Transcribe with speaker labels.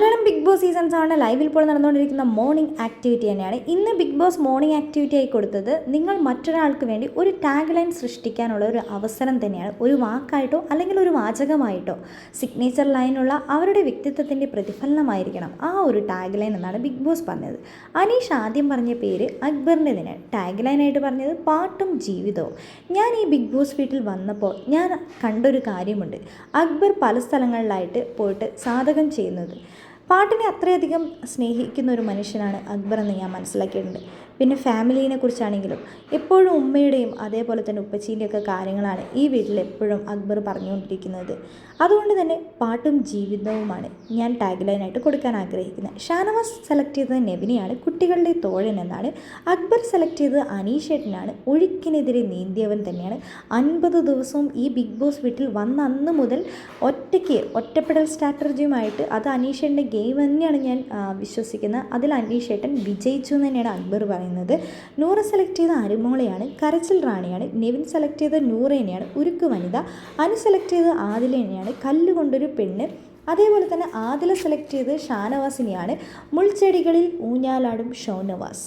Speaker 1: Malayalam big boss seasons ആണ് ലൈവിൽ ഇപ്പോൾ നടന്നുകൊണ്ടിരിക്കുന്ന മോർണിംഗ് ആക്ടിവിറ്റി തന്നെയാണ്. ഇന്ന് ബിഗ് ബോസ് മോർണിംഗ് ആക്ടിവിറ്റി ആയി കൊടുത്തത് നിങ്ങൾ മറ്റൊരാൾക്ക് വേണ്ടി ഒരു ടാഗ് ലൈൻ സൃഷ്ടിക്കാനുള്ള ഒരു അവസരം തന്നെയാണ്. ഒരു വാക്കായിട്ടോ അല്ലെങ്കിൽ ഒരു വാചകമായിട്ടോ സിഗ്നേച്ചർ ലൈനുള്ള അവരുടെ വ്യക്തിത്വത്തിന്റെ പ്രതിഫലനമായിരിക്കണം ആ ഒരു ടാഗ് ലൈൻ എന്നാണ് ബിഗ് ബോസ് പറഞ്ഞത്. അനീഷ് ആദ്യം പറഞ്ഞ പേര് അക്ബറിന്റെ തന്നെ. ടാഗ് ലൈനായിട്ട് പറഞ്ഞത് പാട്ടും ജീവിതവും. ഞാൻ ഈ ബിഗ് ബോസ് വീട്ടിൽ വന്നപ്പോൾ ഞാൻ കണ്ടൊരു കാര്യമുണ്ട്. അക്ബർ പല സ്ഥലങ്ങളിലായിട്ട് പോയിട്ട് സാധകം ചെയ്യുന്നത്. പാട്ടിനെ അത്രയധികം സ്നേഹിക്കുന്ന ഒരു മനുഷ്യനാണ് അക്ബർ എന്ന് ഞാൻ മനസ്സിലാക്കിയിട്ടുണ്ട്. പിന്നെ ഫാമിലീനെ കുറിച്ചാണെങ്കിലും എപ്പോഴും ഉമ്മയുടെയും അതേപോലെ തന്നെ ഉപ്പച്ചീന്റെയൊക്കെ കാര്യങ്ങളാണ് ഈ വീട്ടിൽ എപ്പോഴും അക്ബർ പറഞ്ഞുകൊണ്ടിരിക്കുന്നത്. അതുകൊണ്ട് തന്നെ പാട്ടും ജീവിതവുമാണ് ഞാൻ ടാഗ് ലൈനായിട്ട് കൊടുക്കാൻ ആഗ്രഹിക്കുന്നത്. ഷാനവാസ് സെലക്ട് ചെയ്തത് നെവിനെയാണ് കുട്ടികളുടെ തോഴൻ എന്നാണ്. അക്ബർ സെലക്ട് ചെയ്തത് അനീഷേട്ടനാണ്. ഒഴുക്കിനെതിരെ നീന്തിയവൻ തന്നെയാണ്. അൻപത് ദിവസവും ഈ ബിഗ് ബോസ് വീട്ടിൽ വന്ന അന്ന് മുതൽ ഒറ്റയ്ക്ക് ഒറ്റപ്പെടൽ സ്ട്രാറ്റജിയുമായിട്ട് അത് അനീഷേട്ടന്റെ ഗെയിം തന്നെയാണ് ഞാൻ വിശ്വസിക്കുന്നത്. അതിൽ അനീഷേട്ടൻ വിജയിച്ചു എന്ന് തന്നെയാണ് അക്ബർ പറയുന്നത്. നൂറ സെലക്ട് ചെയ്ത അരുമോളെയാണ് കരച്ചിൽ റാണിയാണ് നെവിൻ സെലക്ട് ചെയ്ത നൂറേനെയാണ് ഉരുക്ക് വനിത അനു സെലക്ട് ചെയ്ത ആദിലേനെയാണ് കല്ലുകൊണ്ടൊരു പെണ്ണ്. അതേപോലെ തന്നെ ആദില സെലക്ട് ചെയ്ത് ഷാനവാസിനെയാണ് മുൾച്ചെടികളിൽ ഊഞ്ഞാലാടും ഷോനവാസ്.